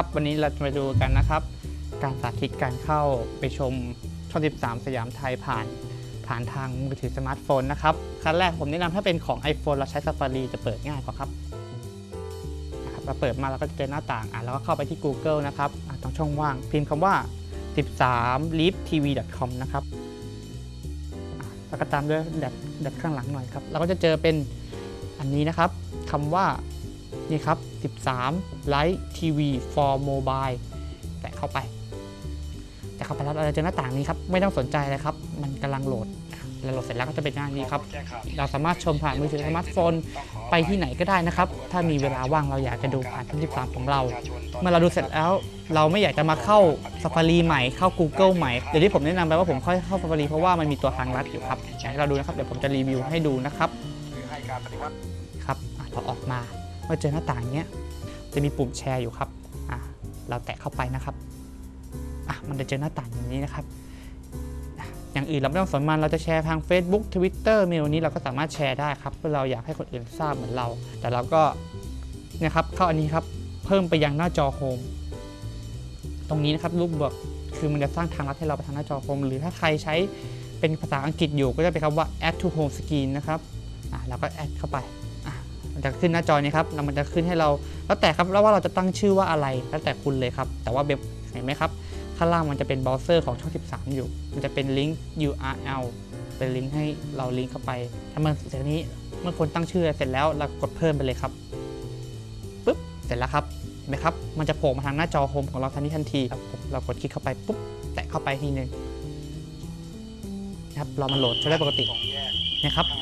ครับ วันนี้เราจะมาดูกันนะครับ การสาธิตการเข้าไปชมช่อง 13 สยามไทยผ่านผ่านทางมือถือสมาร์ทโฟนนะครับขั้นแรกผมแนะนำถ้าเป็นของ iPhone เราใช้ Safari จะเปิดง่ายกว่าครับเราเปิดมาเราก็จะเจอหน้าต่างอะแล้วก็เข้าไปที่ Google นะครับอะตรงช่องว่างพิมพ์คำว่า 13 live tv com นะครับแล้วก็ตามด้วยแดดแดดข้างหลังหน่อยครับเราก็จะเจอเป็นอันนี้นะครับคำว่า นี่ครับ 13 Light TV for Mobile แตะเข้าไป แต่เข้าไปแล้วเราจะเจอหน้าต่างนี้ครับ ไม่ต้องสนใจเลยครับ มันกำลังโหลดแล้วโหลดเสร็จแล้วก็จะเป็นหน้านี้ครับ เราสามารถชมผ่านมือถือสมาร์ทโฟนไปที่ไหนก็ได้นะครับ ถ้ามีเวลาว่างเราอยากจะดูผ่านช่อง13 ของเรา เมื่อเราดูเสร็จแล้ว เราไม่อยากจะมาเข้า Safari ใหม่เข้า Google ใหม่ เดี๋ยวที่ผมแนะนำไปว่าผมค่อยเข้า Safari เพราะว่ามันมีตัวทางลัดอยู่ครับอยากให้เราดูนะครับ เดี๋ยวผมจะรีวิวให้ดูนะครับครับอะเราออกมา เมื่อเจอหน้าต่างเนี้ยจะมีปุ่มแชร์อยู่ครับอะเราแตะเข้าไปนะครับอะมันจะเจอหน้าต่างอย่างนี้นะครับ อย่างอื่นเราไม่ต้องสนมันเราจะแชร์ทาง Facebook Twitter เมลนี้เราก็สามารถแชร์ได้ครับเพื่อเราอยากให้คนอื่นทราบเหมือนเรา แต่เราก็เนี่ยครับเข้าอันนี้ครับเพิ่มไปยังหน้าจอโฮมตรงนี้นะครับรูปบวกคือมันจะสร้างทางลัดให้เราไปทางหน้าจอโฮมหรือถ้าใครใช้เป็นภาษาอังกฤษอยู่ก็จะเป็นคำว่า add to home screen นะครับเราก็แอดเข้าไป มันจะขึ้นหน้าจอนี้ครับแล้วมันจะขึ้นให้เราแล้วแต่ครับแล้วว่าเราจะตั้งชื่อว่าอะไรแล้วแต่คุณเลยครับแต่ว่าเว็บเห็นไหมครับข้างล่างมันจะเป็นเบราว์เซอร์ของช่อง 13 อยู่ มันจะเป็นลิงก์ URL เป็นลิงก์ให้เราลิงก์เข้าไปถ้ามันเสร็จนี้เมื่อคนตั้งชื่อเสร็จแล้วเรากดเพิ่มไปเลยครับปุ๊บเสร็จแล้วครับเห็นไหมครับมันจะโผล่มาทางหน้าจอโฮมของเราทันทีทันทีครับผมเรากดคลิกเข้าไปปุ๊บแตะเข้าไปทีหนึงนะครับรอมันโหลดใช้ได้ปกติสองแยกนะครับทาง